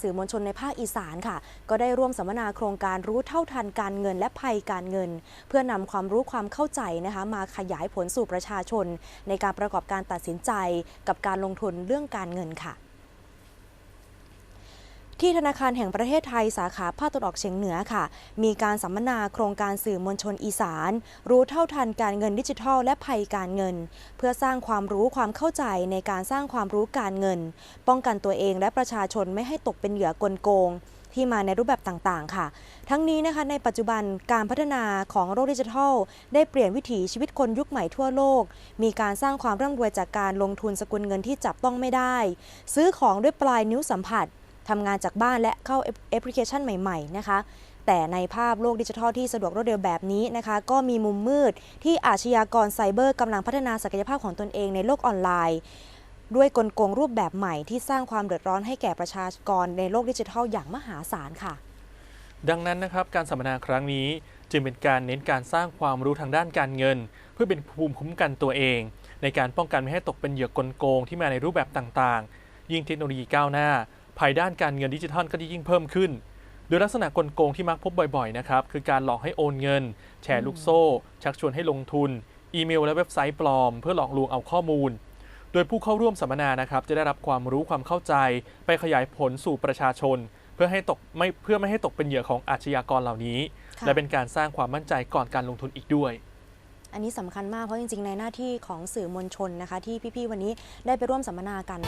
สื่อมวลชนในภาคอีสานค่ะ ก็ได้ร่วมสัมมนาโครงการรู้เท่าทันการเงินและภัยการเงิน เพื่อนำความรู้ความเข้าใจนะคะมาขยายผลสู่ประชาชน ในการประกอบการตัดสินใจกับการลงทุนเรื่องการเงินค่ะ ที่ธนาคารแห่งประเทศไทยสาขาภาคตะวันออกเฉียงเหนือค่ะ มีการสัมมนาโครงการสื่อมวลชนอีสาน รู้เท่าทันการเงินดิจิทัล และภัยการเงิน เพื่อสร้างความรู้ความเข้าใจในการสร้างความรู้การเงิน ป้องกันตัวเองและประชาชนไม่ให้ตกเป็นเหยื่อกลโกงที่มาในรูปแบบต่างๆ ค่ะ ทั้งนี้นะคะในปัจจุบันการพัฒนาของโลกดิจิทัล ได้เปลี่ยนวิถีชีวิตคนยุคใหม่ทั่วโลก มีการสร้างความร่ำรวยจากการลงทุนสกุลเงินที่จับต้องไม่ได้ ซื้อของด้วยปลายนิ้วสัมผัส ทำงานจากบ้านและเข้าแอปพลิเคชันใหม่ๆนะคะแต่ในภาพโลกดิจิทัลที่สะดวกรวดเร็วแบบนี้นะคะ ก็มีมุมมืดที่อาชญากรไซเบอร์กำลังพัฒนาศักยภาพของตนเองในโลกออนไลน์ ด้วยกลโกงรูปแบบใหม่ที่สร้างความเดือดร้อนให้แก่ประชากรในโลกดิจิทัลอย่างมหาศาลค่ะ ดังนั้นนะครับการสัมมนาครั้งนี้จึงเป็นการเน้นการสร้างความรู้ทางด้านการเงิน เพื่อเป็นภูมิคุ้มกันตัวเอง ในการป้องกันไม่ให้ตกเป็นเหยื่อกลโกงที่มาในรูปแบบต่างๆ ยิ่งเทคโนโลยีก้าวหน้า ภัยด้านการเงินดิจิทัลก็จะยิ่งเพิ่มขึ้น โดยลักษณะกลโกงที่มักพบบ่อยๆนะครับคือการหลอกให้โอนเงิน แชร์ลูกโซ่ ชักชวนให้ลงทุน อีเมลและเว็บไซต์ปลอม เพื่อหลอกลวงเอาข้อมูล โดยผู้เข้าร่วมสัมมนานะครับจะได้รับความรู้ความเข้าใจ ไปขยายผลสู่ประชาชน เพื่อให้ตกไม่เพื่อไม่ให้ตกเป็นเหยื่อของอาชญากรเหล่านี้ค่ะและเป็นการสร้างความมั่นใจก่อนการลงทุนอีกด้วยอันนี้สำคัญมากเพราะจริง ๆ ในหน้าที่ของสื่อมวลชนนะคะ ที่พี่ ๆ วันนี้ได้ไปร่วมสัมมนากัน